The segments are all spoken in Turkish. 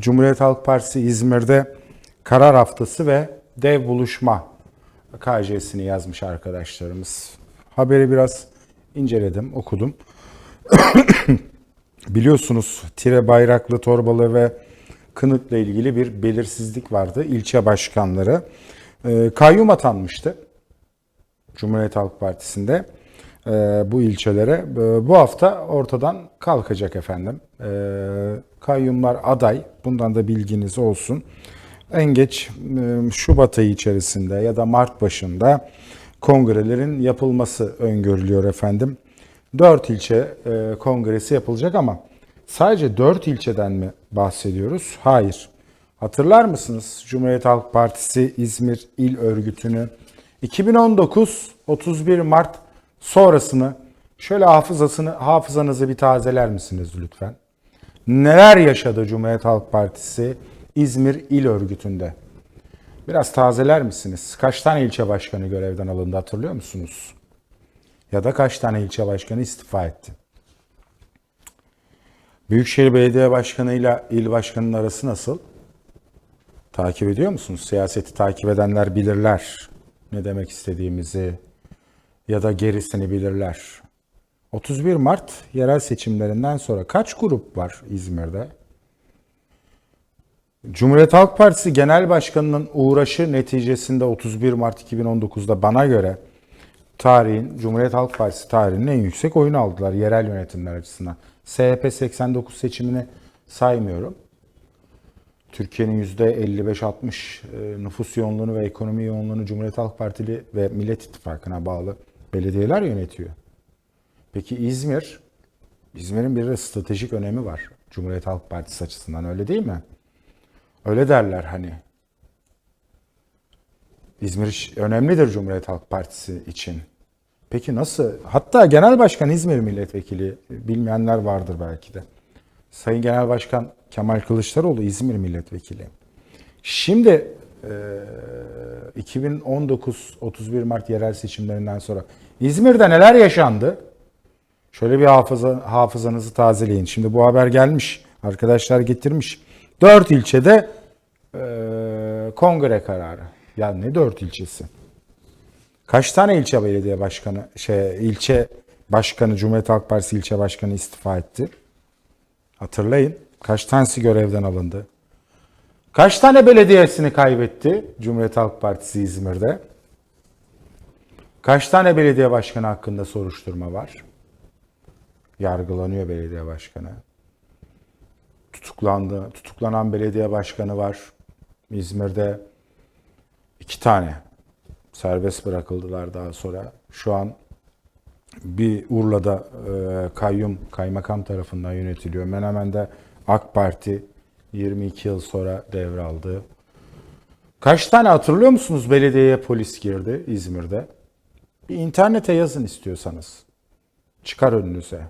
Cumhuriyet Halk Partisi İzmir'de karar haftası ve dev buluşma KJ'sini yazmış arkadaşlarımız. Haberi biraz inceledim, okudum. Biliyorsunuz tire bayraklı torbalı ve kınıkla ilgili bir belirsizlik vardı. İlçe başkanları e, kayyum atanmıştı. Cumhuriyet Halk Partisi'nde e, bu ilçelere e, bu hafta ortadan kalkacak efendim. E, kayyumlar aday. Bundan da bilginiz olsun. En geç e, Şubat ayı içerisinde ya da Mart başında kongrelerin yapılması öngörülüyor efendim. Dört ilçe e, kongresi yapılacak ama sadece dört ilçeden mi bahsediyoruz? Hayır. Hatırlar mısınız Cumhuriyet Halk Partisi İzmir İl Örgütü'nü 2019 31 Mart sonrasını şöyle hafızasını hafızanızı bir tazeler misiniz lütfen? Neler yaşadı Cumhuriyet Halk Partisi İzmir İl Örgütü'nde? Biraz tazeler misiniz? Kaç tane ilçe başkanı görevden alındı hatırlıyor musunuz? Ya da kaç tane ilçe başkanı istifa etti? Büyükşehir Belediye Başkanı ile il başkanının arası nasıl? Takip ediyor musunuz? Siyaseti takip edenler bilirler ne demek istediğimizi ya da gerisini bilirler. 31 Mart yerel seçimlerinden sonra kaç grup var İzmir'de? Cumhuriyet Halk Partisi Genel Başkanı'nın uğraşı neticesinde 31 Mart 2019'da bana göre tarihin, Cumhuriyet Halk Partisi tarihinin en yüksek oyunu aldılar yerel yönetimler açısından. SHP 89 seçimini saymıyorum. Türkiye'nin %55-60 e, nüfus yoğunluğunu ve ekonomi yoğunluğunu Cumhuriyet Halk Partili ve Millet İttifakı'na bağlı belediyeler yönetiyor. Peki İzmir, İzmir'in bir de stratejik önemi var Cumhuriyet Halk Partisi açısından öyle değil mi? Öyle derler hani. İzmir önemlidir Cumhuriyet Halk Partisi için. Peki nasıl? Hatta Genel Başkan İzmir Milletvekili bilmeyenler vardır belki de. Sayın Genel Başkan Kemal Kılıçdaroğlu İzmir Milletvekili. Şimdi e, 2019 31 Mart yerel seçimlerinden sonra İzmir'de neler yaşandı? Şöyle bir hafıza, hafızanızı tazeleyin. Şimdi bu haber gelmiş. Arkadaşlar getirmiş. Dört ilçede e, kongre kararı. Ya ne dört ilçesi? Kaç tane ilçe belediye başkanı, şey ilçe başkanı, Cumhuriyet Halk Partisi ilçe başkanı istifa etti? Hatırlayın. Kaç tanesi görevden alındı? Kaç tane belediyesini kaybetti Cumhuriyet Halk Partisi İzmir'de? Kaç tane belediye başkanı hakkında soruşturma var? Yargılanıyor belediye başkanı. Tutuklandı. Tutuklanan belediye başkanı var. İzmir'de iki tane serbest bırakıldılar daha sonra. Şu an bir Urla'da e, kayyum kaymakam tarafından yönetiliyor. Menemen'de AK Parti 22 yıl sonra devraldı. Kaç tane hatırlıyor musunuz belediyeye polis girdi İzmir'de? Bir internete yazın istiyorsanız. Çıkar önünüze.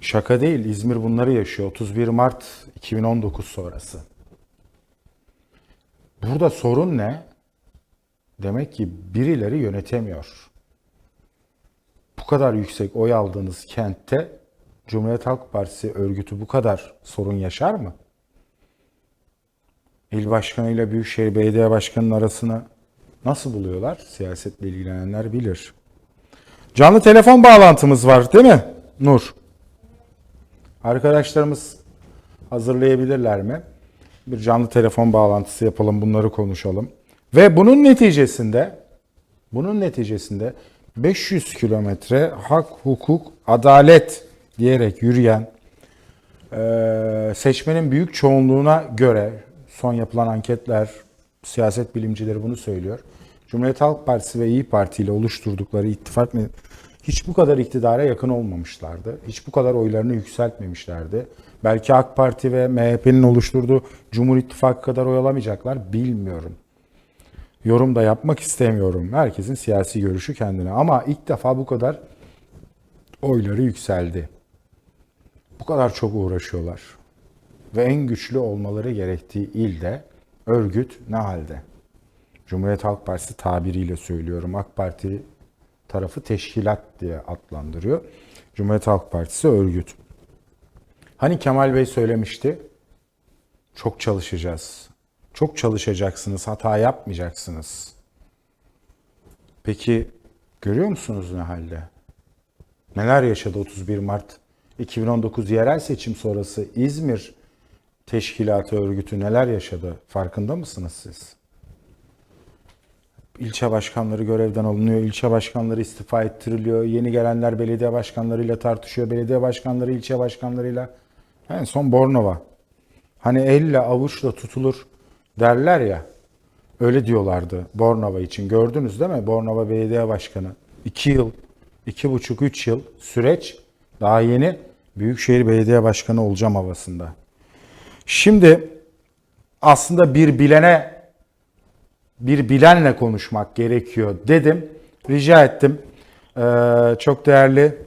Şaka değil İzmir bunları yaşıyor. 31 Mart 2019 sonrası. Burada sorun ne? Demek ki birileri yönetemiyor. Bu kadar yüksek oy aldığınız kentte Cumhuriyet Halk Partisi örgütü bu kadar sorun yaşar mı? İl başkanı ile Büyükşehir Belediye Başkanı'nın arasını nasıl buluyorlar? Siyasetle ilgilenenler bilir. Canlı telefon bağlantımız var değil mi? Nur. Arkadaşlarımız hazırlayabilirler mi? Bir canlı telefon bağlantısı yapalım, bunları konuşalım. Ve bunun neticesinde bunun neticesinde 500 kilometre hak, hukuk, adalet diyerek yürüyen seçmenin büyük çoğunluğuna göre son yapılan anketler, siyaset bilimcileri bunu söylüyor. Cumhuriyet Halk Partisi ve İyi Parti ile oluşturdukları ittifak hiç bu kadar iktidara yakın olmamışlardı. Hiç bu kadar oylarını yükseltmemişlerdi. Belki AK Parti ve MHP'nin oluşturduğu Cumhur İttifakı kadar oy alamayacaklar bilmiyorum. Yorum da yapmak istemiyorum. Herkesin siyasi görüşü kendine. Ama ilk defa bu kadar oyları yükseldi. Bu kadar çok uğraşıyorlar. Ve en güçlü olmaları gerektiği ilde örgüt ne halde? Cumhuriyet Halk Partisi tabiriyle söylüyorum. AK Parti tarafı teşkilat diye adlandırıyor. Cumhuriyet Halk Partisi örgüt. Hani Kemal Bey söylemişti Çok çalışacağız. Çok çalışacaksınız, hata yapmayacaksınız. Peki görüyor musunuz ne halde? Neler yaşadı 31 Mart 2019 yerel seçim sonrası İzmir Teşkilatı örgütü neler yaşadı? Farkında mısınız siz? İlçe başkanları görevden alınıyor, ilçe başkanları istifa ettiriliyor, yeni gelenler belediye başkanlarıyla tartışıyor, belediye başkanları ilçe başkanlarıyla. En son Bornova. Hani elle avuçla tutulur derler ya. Öyle diyorlardı Bornova için. Gördünüz değil mi? Bornova Belediye Başkanı. 2 yıl, iki buçuk, üç yıl süreç. Daha yeni Büyükşehir Belediye Başkanı olacağım havasında. Şimdi aslında bir bilene bir bilenle konuşmak gerekiyor dedim. Rica ettim. Ee, çok değerli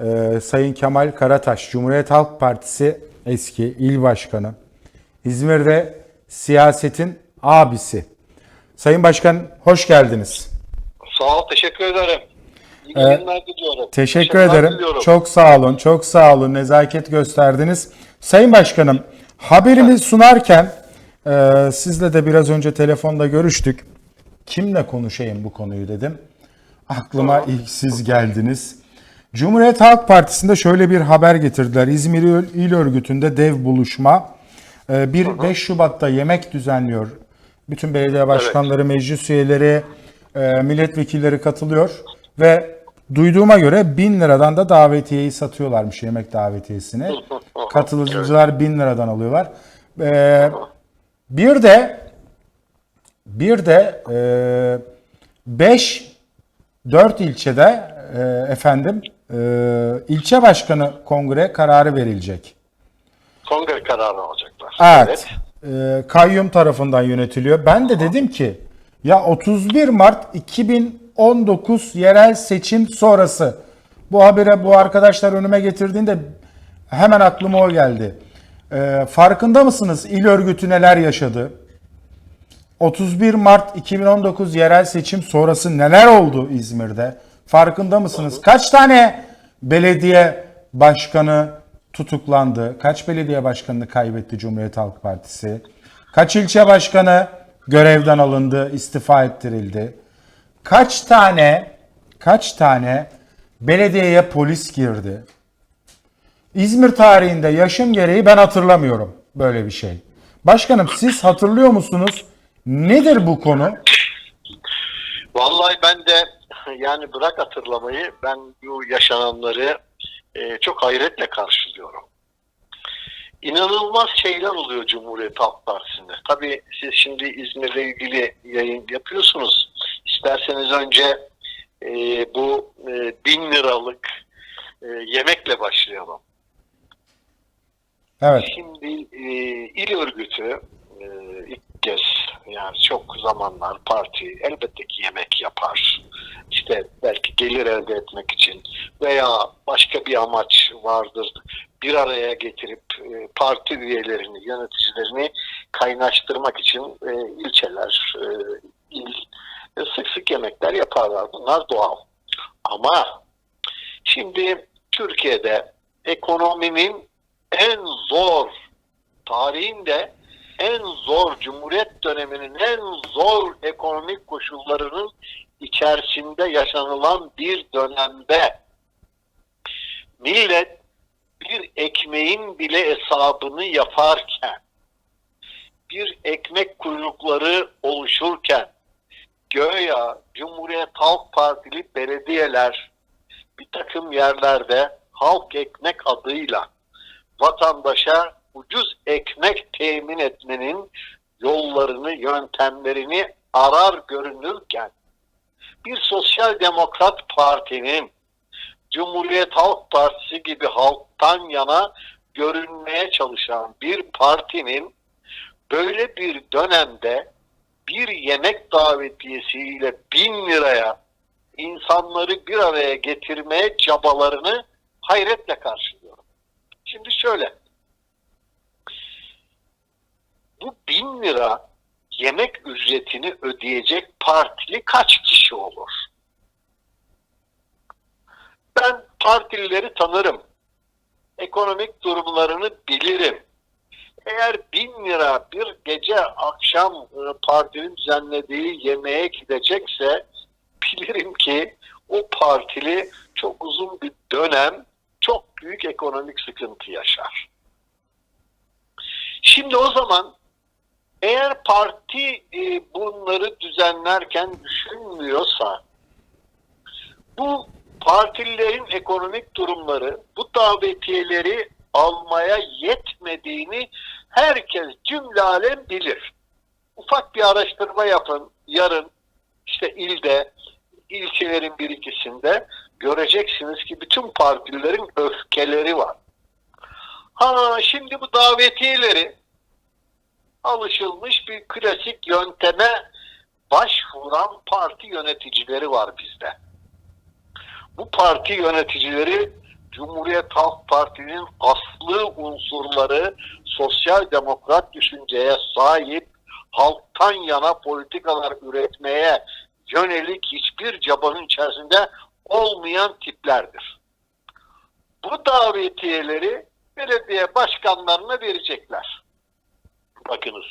e, Sayın Kemal Karataş, Cumhuriyet Halk Partisi eski il başkanı. İzmir'de siyasetin abisi. Sayın Başkan hoş geldiniz. Sağ ol, teşekkür ederim. İyi Evet. günler diliyorum. Teşekkür Başarılar ederim. diliyorum. Çok sağ olun. Çok sağ olun. Nezaket gösterdiniz. Sayın Başkanım, haberimi sunarken e, sizle de biraz önce telefonda görüştük. Kimle konuşayım bu konuyu dedim. Aklıma ilk siz geldiniz. Cumhuriyet Halk Partisi'nde şöyle bir haber getirdiler. İzmir İl Örgütü'nde dev buluşma. E, bir 5 Şubat'ta yemek düzenliyor. Bütün belediye başkanları, meclis üyeleri, e, milletvekilleri katılıyor ve duyduğuma göre 1000 liradan da davetiyeyi satıyorlarmış yemek davetiyesini. Katılımcılar 1000 liradan alıyorlar. E, bir de bir de 5 4 ilçede e, efendim e, ilçe başkanı kongre kararı verilecek. Kongre kararı alacaklar. Evet. E, kayyum tarafından yönetiliyor. Ben de dedim ki ya 31 Mart 2019 yerel seçim sonrası bu habere bu arkadaşlar önüme getirdiğinde hemen aklıma o geldi. E, farkında mısınız il örgütü neler yaşadı? 31 Mart 2019 yerel seçim sonrası neler oldu İzmir'de? Farkında mısınız? Kaç tane belediye başkanı tutuklandı? Kaç belediye başkanını kaybetti Cumhuriyet Halk Partisi? Kaç ilçe başkanı görevden alındı, istifa ettirildi? Kaç tane kaç tane belediyeye polis girdi? İzmir tarihinde yaşım gereği ben hatırlamıyorum böyle bir şey. Başkanım siz hatırlıyor musunuz? Nedir bu konu? Vallahi ben de yani bırak hatırlamayı ben bu yaşananları e, çok hayretle karşılıyorum. İnanılmaz şeyler oluyor Cumhuriyet Halk Partisi'nde. Tabii siz şimdi İzmir'le ilgili yayın yapıyorsunuz. İsterseniz önce e, bu e, bin liralık e, yemekle başlayalım. Evet. Şimdi e, il örgütü e, ilk kez yani çok zamanlar parti elbette ki yemek yapar. İşte belki gelir elde etmek için veya başka bir amaç vardır. Bir araya getirip e, parti üyelerini, yöneticilerini kaynaştırmak için e, ilçeler, e, il e, sık sık yemekler yaparlar. Bunlar doğal. Ama şimdi Türkiye'de ekonominin en zor tarihinde en zor Cumhuriyet döneminin en zor ekonomik koşullarının içerisinde yaşanılan bir dönemde millet bir ekmeğin bile hesabını yaparken bir ekmek kuyrukları oluşurken göya Cumhuriyet Halk Partili belediyeler bir takım yerlerde halk ekmek adıyla vatandaşa ucuz ekmek temin etmenin yollarını, yöntemlerini arar görünürken bir sosyal demokrat partinin Cumhuriyet Halk Partisi gibi halktan yana görünmeye çalışan bir partinin böyle bir dönemde bir yemek davetiyesiyle bin liraya insanları bir araya getirmeye çabalarını hayretle karşılıyorum. Şimdi şöyle. Bu bin lira yemek ücretini ödeyecek partili kaç kişi olur? Ben partilileri tanırım. Ekonomik durumlarını bilirim. eğer bin lira bir gece akşam e, partinin düzenlediği yemeğe gidecekse bilirim ki o partili çok uzun bir dönem çok büyük ekonomik sıkıntı yaşar. Şimdi o zaman eğer parti e, bunları düzenlerken düşünmüyorsa bu partililerin ekonomik durumları bu davetiyeleri almaya yetmediğini herkes cümle alem bilir. Ufak bir araştırma yapın yarın işte ilde ilçelerin bir ikisinde göreceksiniz ki bütün partilerin öfkeleri var. Ha şimdi bu davetiyeleri alışılmış bir klasik yönteme başvuran parti yöneticileri var bizde. Bu parti yöneticileri Cumhuriyet Halk Parti'nin aslı unsurları sosyal demokrat düşünceye sahip halktan yana politikalar üretmeye yönelik hiçbir cabanın içerisinde olmayan tiplerdir. Bu davetiyeleri belediye başkanlarına verecekler. Bakınız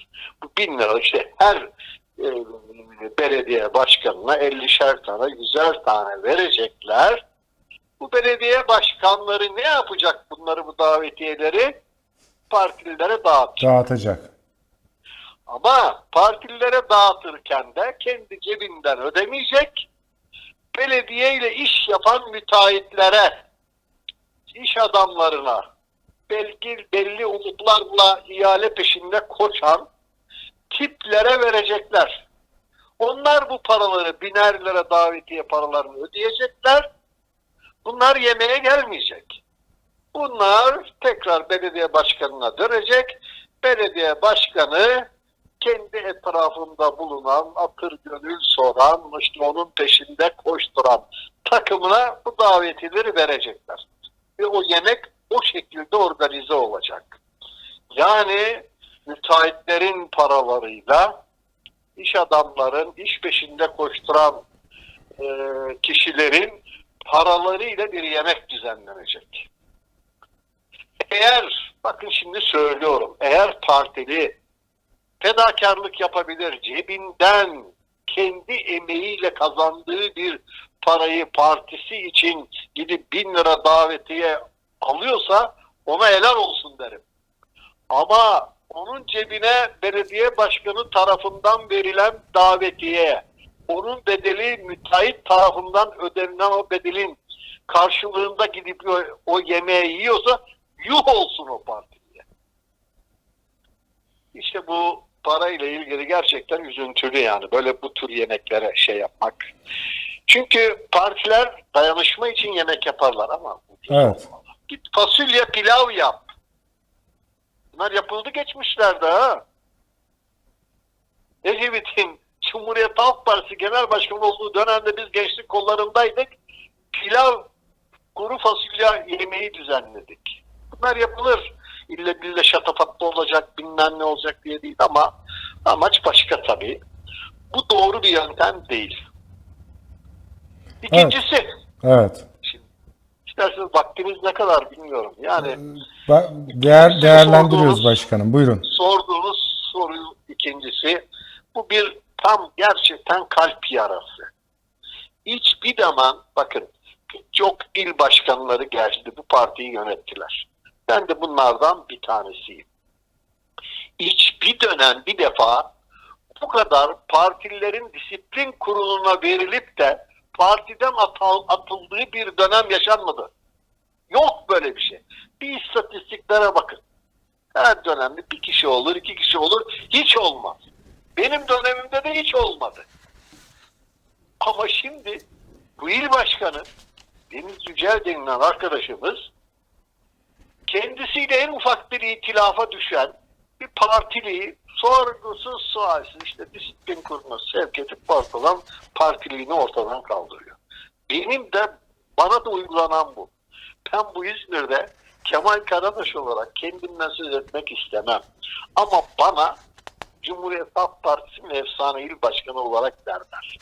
bu bin lira işte her e, belediye başkanına 50'şer tane, 100'er tane verecekler. Bu belediye başkanları ne yapacak bunları bu davetiyeleri? Partililere dağıtacak. Dağıtacak. Ama partililere dağıtırken de kendi cebinden ödemeyecek. Belediye ile iş yapan müteahhitlere, iş adamlarına, belki belli umutlarla ihale peşinde koşan tiplere verecekler. Onlar bu paraları biner lira davetiye paralarını ödeyecekler. Bunlar yemeğe gelmeyecek. Bunlar tekrar belediye başkanına dönecek. Belediye başkanı kendi etrafında bulunan, atır gönül soran, işte onun peşinde koşturan takımına bu davetileri verecekler. Ve o yemek o şekilde organize olacak. Yani müteahhitlerin paralarıyla iş adamların, iş peşinde koşturan e, kişilerin paralarıyla bir yemek düzenlenecek. Eğer, bakın şimdi söylüyorum, eğer partili fedakarlık yapabilir, cebinden kendi emeğiyle kazandığı bir parayı partisi için gidip bin lira davetiye alıyorsa ona helal olsun derim. Ama onun cebine belediye başkanı tarafından verilen davetiye, onun bedeli müteahhit tarafından ödenilen o bedelin karşılığında gidip o, o yemeği yiyorsa yuh olsun o partiye. İşte bu parayla ilgili gerçekten üzüntülü yani böyle bu tür yemeklere şey yapmak. Çünkü partiler dayanışma için yemek yaparlar ama Evet. Git fasulye pilav yap. Bunlar yapıldı geçmişlerde ha. Ecevit'in Cumhuriyet Halk Partisi Genel Başkanı olduğu dönemde biz gençlik kollarındaydık. Pilav, kuru fasulye yemeği düzenledik. Bunlar yapılır. İlle bille şatafatlı olacak, bilmem ne olacak diye değil ama amaç başka tabii. Bu doğru bir yöntem değil. İkincisi, Evet. şimdi isterseniz vaktimiz ne kadar bilmiyorum. Yani Ba- Değer, değerlendiriyoruz başkanım. Buyurun. sorduğunuz soru ikincisi bu bir tam gerçekten kalp yarası. Hiçbir zaman bakın çok il başkanları geldi bu partiyi yönettiler. Ben de bunlardan bir tanesiyim. Hiçbir dönem bir defa bu kadar partilerin disiplin kuruluna verilip de partiden atal- atıldığı bir dönem yaşanmadı. Yok böyle bir şey. Bir istatistiklere bakın. Her dönemde bir kişi olur, iki kişi olur, hiç olmaz. Benim dönemimde de hiç olmadı. Ama şimdi bu il başkanı Deniz Yücel denilen arkadaşımız kendisiyle en ufak bir itilafa düşen bir partiliyi sorgusuz sualsiz işte disiplin kuruluna sevk edip ortadan partiliğini ortadan kaldırıyor. Benim de bana da uygulanan bu. Ben bu İzmir'de Kemal Karadaş olarak kendimden söz etmek istemem. Ama bana Cumhuriyet Halk Partisi'nin efsane il başkanı olarak derler.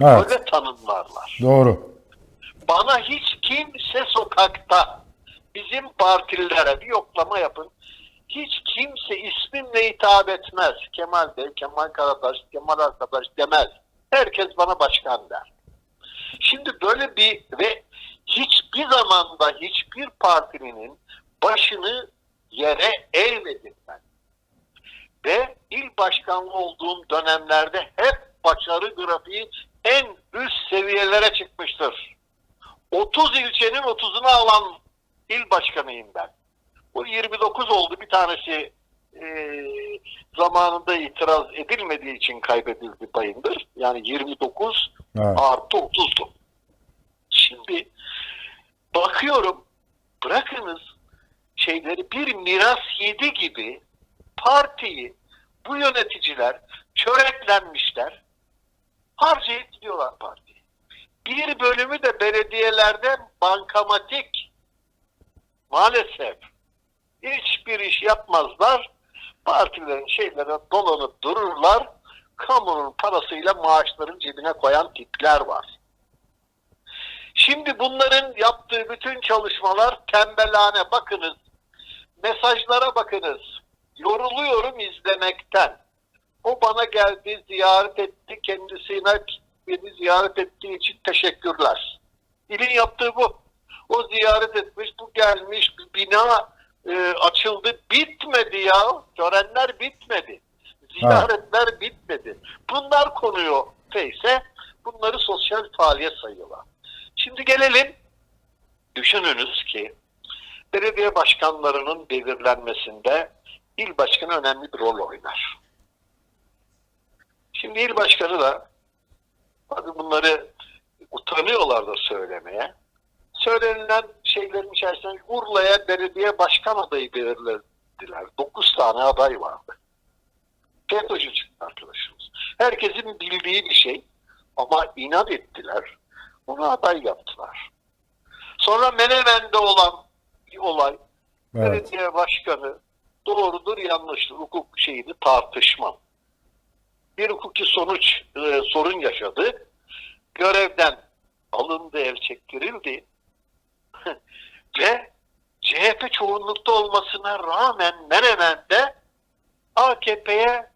Evet. Öyle tanımlarlar. Doğru. Bana hiç kimse sokakta bizim partililere bir yoklama yapın. hiç kimse ismimle hitap etmez. Kemal Bey, Kemal Karataş, Kemal Arkadaş demez. Herkes bana başkan der. Şimdi böyle bir ve hiçbir zamanda hiçbir partinin başını yere eğmedim ben. Ve il başkanlığı olduğum dönemlerde hep başarı grafiği en üst seviyelere çıkmıştır. 30 ilçenin 30'unu alan il başkanıyım ben. Bu 29 oldu. Bir tanesi e, zamanında itiraz edilmediği için kaybedildi bayındır. Yani 29 Evet. artı 30'du. Şimdi bakıyorum bırakınız şeyleri bir miras yedi gibi partiyi bu yöneticiler çöreklenmişler harcayıp gidiyorlar partiyi. Bir bölümü de belediyelerde bankamatik maalesef hiçbir iş yapmazlar. Partilerin şeylere dolanıp dururlar. Kamunun parasıyla maaşların cebine koyan tipler var. Şimdi bunların yaptığı bütün çalışmalar tembelhane bakınız. Mesajlara bakınız. Yoruluyorum izlemekten. O bana geldi, ziyaret etti. Kendisine beni ziyaret ettiği için teşekkürler. İlin yaptığı bu. O ziyaret etmiş, bu gelmiş, bina e, açıldı. Bitmedi ya. Törenler bitmedi. Ziyaretler bitmedi. Bunlar konuyor neyse bunları sosyal faaliyet sayıyorlar. Şimdi gelelim düşününüz ki belediye başkanlarının belirlenmesinde il başkanı önemli bir rol oynar. Şimdi il başkanı da tabii bunları utanıyorlar da söylemeye. Söylenilen şeylerin içerisinde Urla'ya belediye başkan adayı belirlediler. 9 tane aday vardı. FETÖ'cü çıktı arkadaşımız. Herkesin bildiği bir şey ama inat ettiler. Onu aday yaptılar. Sonra Menemen'de olan bir olay. Evet. Belediye başkanı doğrudur yanlıştır hukuk şeyini tartışmam. Bir hukuki sonuç e, sorun yaşadı. Görevden alındı, el çektirildi. Ve CHP çoğunlukta olmasına rağmen Menemen'de AKP'ye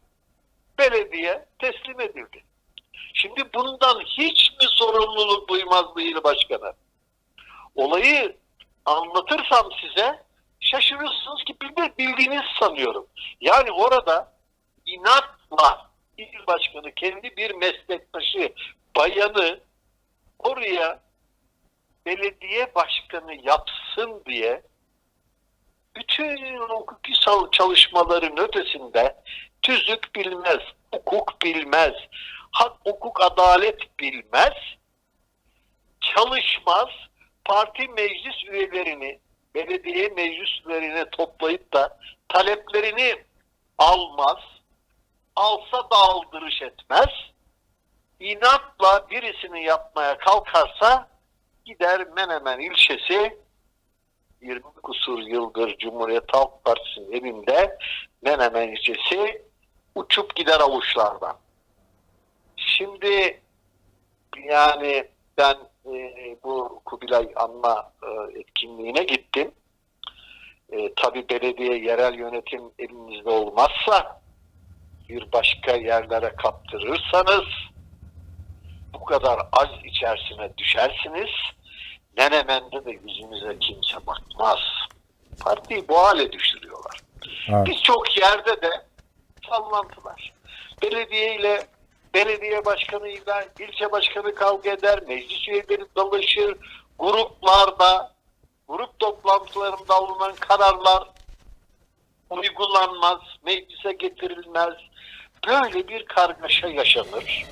belediye teslim edildi. Şimdi bundan hiç mi sorumluluk duymaz bu il başkanı? Olayı anlatırsam size şaşırırsınız ki bildi- bildiğiniz sanıyorum. Yani orada inatla il başkanı kendi bir meslektaşı bayanı oraya belediye başkanı yapsın diye bütün hukuki çalışmaların ötesinde tüzük bilmez, hukuk bilmez, hak, hukuk, adalet bilmez, çalışmaz, parti meclis üyelerini, belediye meclis üyelerine toplayıp da taleplerini almaz, alsa da aldırış etmez, inatla birisini yapmaya kalkarsa gider Menemen ilçesi 20 kusur yıldır Cumhuriyet Halk Partisi'nin elinde Menemen ilçesi uçup gider avuçlardan. Şimdi yani ben e, bu Kubilay Anma e, etkinliğine gittim. E, Tabi belediye yerel yönetim elinizde olmazsa bir başka yerlere kaptırırsanız bu kadar az içerisine düşersiniz. Menemen'de de yüzünüze kimse bakmaz. Partiyi bu hale düşürüyorlar. Evet. Birçok yerde de sallantılar. Belediye ile belediye başkanıyla ilçe başkanı kavga eder, meclis üyeleri dalışır, gruplarda, grup toplantılarında alınan kararlar uygulanmaz, meclise getirilmez. Böyle bir kargaşa yaşanır.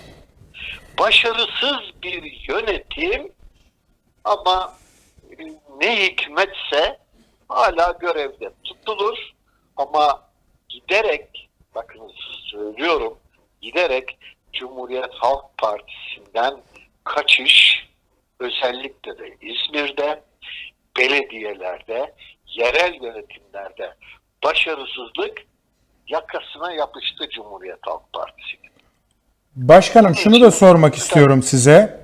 Başarısız bir yönetim ama e, ne hikmetse hala görevde tutulur ama giderek bakınız söylüyorum giderek Cumhuriyet Halk Partisi'nden kaçış özellikle de İzmir'de belediyelerde yerel yönetimlerde başarısızlık yakasına yapıştı Cumhuriyet Halk Partisi'nin. Başkanım şunu da sormak istiyorum size.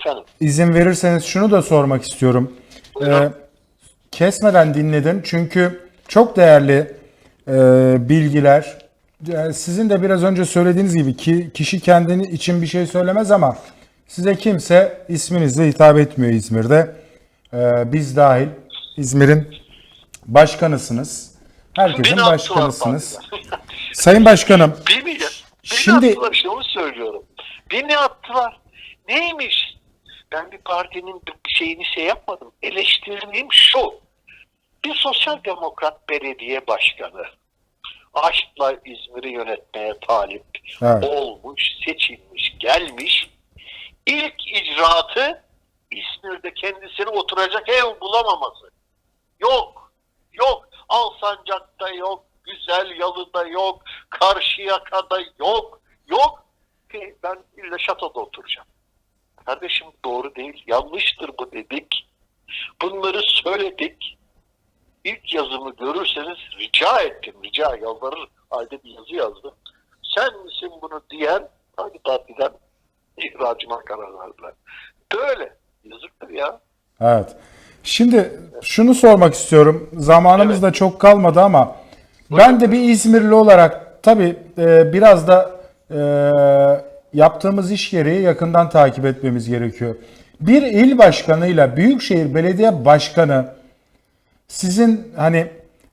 Efendim İzin verirseniz şunu da sormak istiyorum. Ee, kesmeden dinledim çünkü çok değerli e, bilgiler. E, Sizin de biraz önce söylediğiniz gibi ki kişi kendini için bir şey söylemez ama size kimse isminizle hitap etmiyor İzmir'de. E, biz dahil İzmir'in başkanısınız. Herkesin başkanısınız. Sayın Başkanım, Beni, beni Şimdi- attılar işte onu söylüyorum. Beni attılar. Neymiş? Ben bir partinin bir şeyini şey yapmadım. Eleştirdiğim şu. Bir sosyal demokrat belediye başkanı aşkla İzmir'i yönetmeye talip Evet. olmuş, seçilmiş, gelmiş. İlk icraatı İzmir'de kendisine oturacak ev bulamaması. Yok. Yok. Alsancak'ta yok. Güzel Yalı'da yok. Karşıyaka'da yok. Yok. Ki ben illa şatoda oturacağım. Kardeşim doğru değil. Yanlıştır bu dedik. Bunları söyledik. İlk yazımı görürseniz rica ettim. Rica yalvarır halde bir yazı yazdım. Sen misin bunu diyen hangi partiden ihracıma karar verdiler. Böyle. Yazıktır ya. Evet. Şimdi şunu sormak istiyorum. Zamanımız Evet. da çok kalmadı ama ben de bir İzmirli olarak tabii e, biraz da e, yaptığımız iş gereği yakından takip etmemiz gerekiyor. Bir il başkanıyla Büyükşehir Belediye Başkanı sizin hani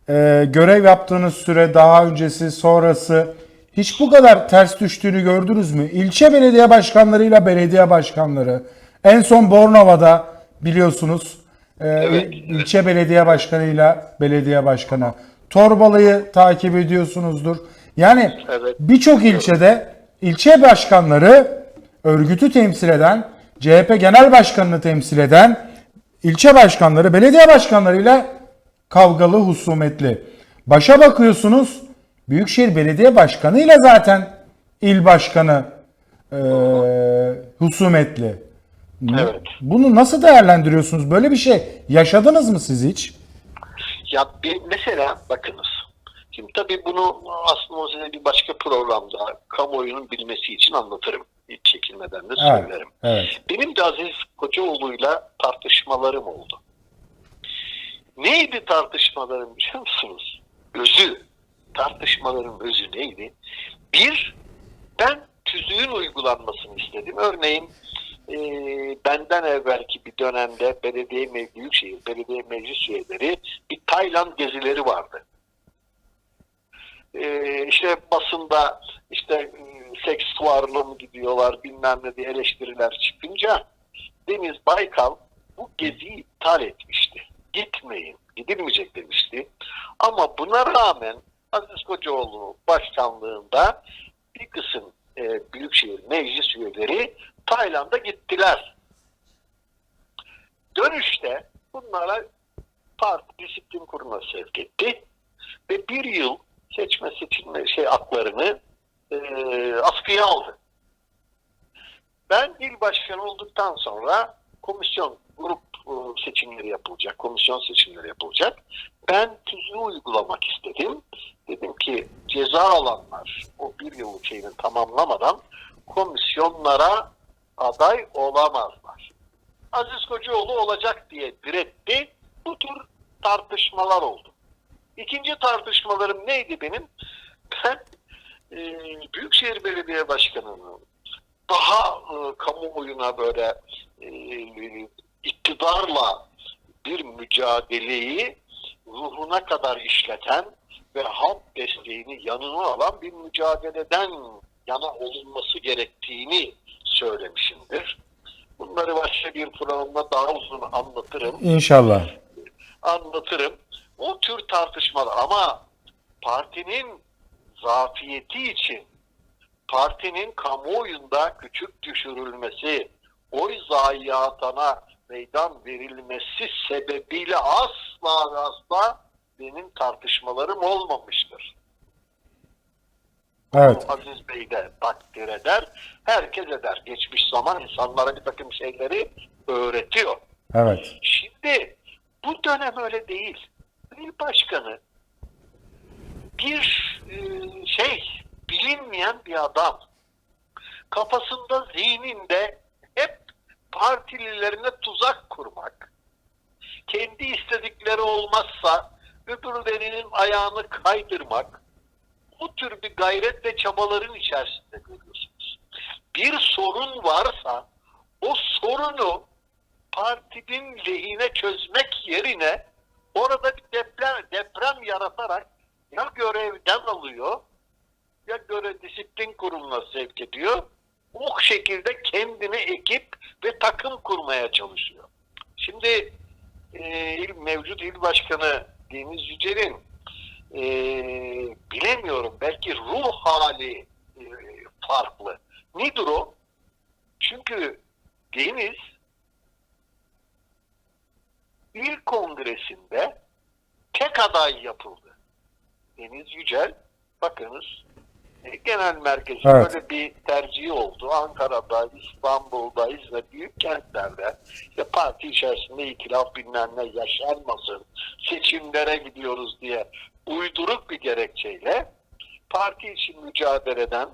e, görev yaptığınız süre daha öncesi sonrası hiç bu kadar ters düştüğünü gördünüz mü? İlçe belediye başkanlarıyla belediye başkanları en son Bornova'da biliyorsunuz e, Evet. ilçe belediye başkanıyla belediye başkanı Torbalı'yı takip ediyorsunuzdur. Yani Evet. birçok ilçede ilçe başkanları örgütü temsil eden, CHP genel başkanını temsil eden ilçe başkanları belediye başkanlarıyla kavgalı, husumetli. Başa bakıyorsunuz Büyükşehir Belediye Başkanı ile zaten il başkanı e, husumetli. Evet. Bunu nasıl değerlendiriyorsunuz? Böyle bir şey yaşadınız mı siz hiç? Ya bir, mesela bakınız. Şimdi tabii bunu aslında size bir başka programda kamuoyunun bilmesi için anlatırım. Hiç çekinmeden de Evet. söylerim. Evet. Benim de Aziz Kocaoğlu'yla tartışmalarım oldu. Neydi tartışmalarım biliyor musunuz? Özü. Tartışmaların özü neydi? Bir, ben tüzüğün uygulanmasını istedim. Örneğin e, benden evvelki bir dönemde belediye me- büyükşehir belediye meclis üyeleri bir Tayland gezileri vardı. E, işte basında işte e, seks fuarına mı gidiyorlar bilmem ne diye eleştiriler çıkınca Deniz Baykal bu geziyi iptal etmişti. Gitmeyin, gidilmeyecek demişti. Ama buna rağmen Aziz Kocaoğlu başkanlığında bir kısım e, Büyükşehir Meclis üyeleri Tayland'a gittiler. Dönüşte bunlara parti disiplin kuruluna sevk etti ve bir yıl seçme seçilme şey haklarını e, askıya aldı. Ben il başkanı olduktan sonra komisyon grup e, seçimleri yapılacak, komisyon seçimleri yapılacak. Ben tüzüğü uygulamak istedim. Dedim ki ceza alanlar o bir yıllık şeyini tamamlamadan komisyonlara aday olamazlar. Aziz Kocaoğlu olacak diye diretti. Bu tür tartışmalar oldu. İkinci tartışmalarım neydi benim? Ben e, Büyükşehir Belediye Başkanı'nın daha e, kamuoyuna böyle e, iktidarla bir mücadeleyi ruhuna kadar işleten ve halk desteğini yanına alan bir mücadeleden yana olunması gerektiğini söylemişimdir. Bunları başka bir programda daha uzun anlatırım İnşallah. anlatırım. O tür tartışmalar ama partinin zafiyeti için partinin kamuoyunda küçük düşürülmesi, oy zayiatına meydan verilmesi sebebiyle asla ve asla benim tartışmalarım olmamıştır. Evet. Aziz Bey de takdir eder. Herkes eder. Geçmiş zaman insanlara bir takım şeyleri öğretiyor. Evet. Şimdi bu dönem öyle değil. Bir başkanı bir e, şey bilinmeyen bir adam kafasında zihninde hep partililerine tuzak kurmak kendi istedikleri olmazsa öbürlerinin ayağını kaydırmak bu tür bir gayret ve çabaların içerisinde görüyorsunuz. Bir sorun varsa o sorunu partinin lehine çözmek yerine orada bir deprem, deprem yaratarak ya görevden alıyor ya göre disiplin kuruluna sevk ediyor. Bu şekilde kendini ekip ve takım kurmaya çalışıyor. Şimdi e, mevcut il başkanı Deniz Yücel'in e, bilemiyorum belki ruh hali e, farklı. Nedir o? Çünkü Deniz il kongresinde tek aday yapıldı. Deniz Yücel bakınız e, genel merkezi Evet. böyle bir tercihi oldu. Ankara'da, İstanbul'da, İzmir büyük kentlerde işte parti içerisinde itilaf bilmem ne yaşanmasın, seçimlere gidiyoruz diye uyduruk bir gerekçeyle parti için mücadeleden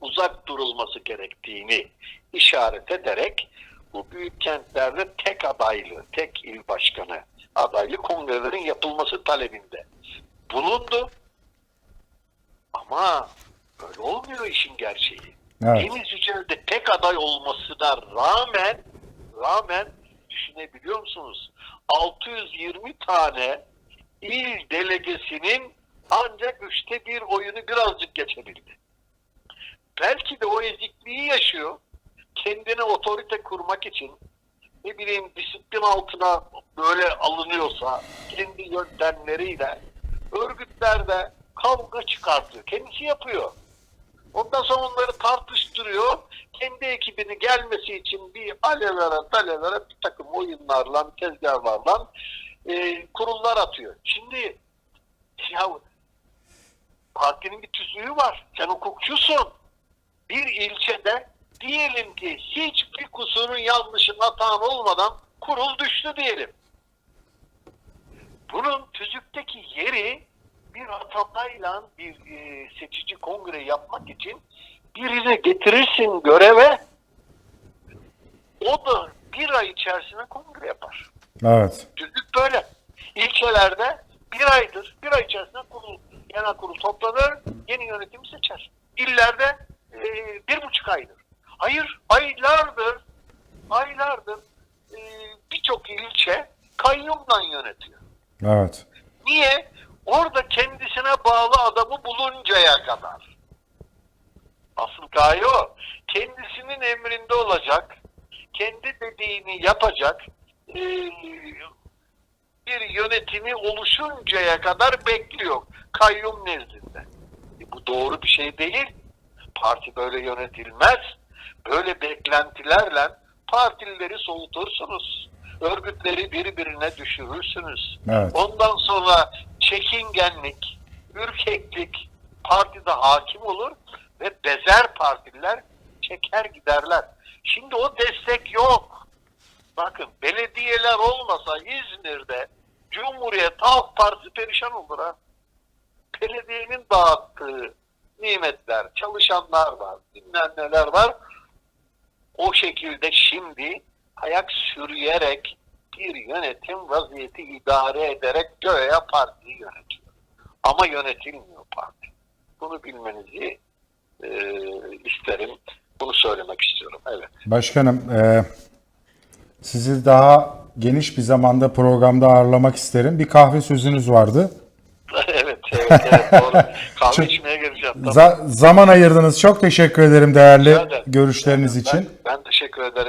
uzak durulması gerektiğini işaret ederek bu büyük kentlerde tek adaylı, tek il başkanı adaylı kongrelerin yapılması talebinde bulundu. Ama öyle olmuyor işin gerçeği. Evet. Deniz Yücel'de tek aday olmasına rağmen rağmen düşünebiliyor musunuz? 620 tane il delegesinin ancak üçte bir oyunu birazcık geçebildi. Belki de o ezikliği yaşıyor. Kendine otorite kurmak için ne bileyim disiplin altına böyle alınıyorsa kendi yöntemleriyle örgütlerde kavga çıkartıyor. Kendisi yapıyor. Ondan sonra onları tartıştırıyor. Kendi ekibini gelmesi için bir alevlere talevlere bir takım oyunlarla, tezgahlarla e, kurullar atıyor. Şimdi ya partinin bir tüzüğü var. Sen hukukçusun. Bir ilçede diyelim ki hiçbir kusurun yanlışın hatan olmadan kurul düştü diyelim. Bunun tüzükteki yeri bir atadayla bir e, seçici kongre yapmak için birini getirirsin göreve o da bir ay içerisinde kongre yapar. Evet. Tüzük böyle. İlçelerde bir aydır, bir ay içerisinde kurul, genel kurul toplanır, yeni yönetim seçer. İllerde e, bir buçuk aydır. Hayır, aylardır, aylardır e, birçok ilçe kayyumdan yönetiyor. Evet. Niye? Orada kendisine bağlı adamı buluncaya kadar. Asıl gaye o. Kendisinin emrinde olacak, kendi dediğini yapacak, e, bir yönetimi oluşuncaya kadar bekliyor kayyum nezdinde. E, bu doğru bir şey değil. Parti böyle yönetilmez. Böyle beklentilerle partilileri soğutursunuz. Örgütleri birbirine düşürürsünüz. Evet. Ondan sonra çekingenlik, ürkeklik partide hakim olur ve bezer partililer çeker giderler. Şimdi o destek yok. Bakın belediyeler olmasa İzmir'de Cumhuriyet Halk Partisi perişan olur ha. Belediyenin dağıttığı nimetler, çalışanlar var, bilmem neler var. O şekilde şimdi ayak sürüyerek bir yönetim vaziyeti idare ederek göğe partiyi yönetiyor. Ama yönetilmiyor parti. Bunu bilmenizi e, isterim. Bunu söylemek istiyorum. Evet. Başkanım, e, sizi daha geniş bir zamanda programda ağırlamak isterim. Bir kahve sözünüz vardı. evet, evet, evet doğru. Kahve Çok- içmeye geleceğim. Tamam. Za- zaman ayırdınız. Çok teşekkür ederim değerli görüşleriniz için. Ben, ben teşekkür ederim.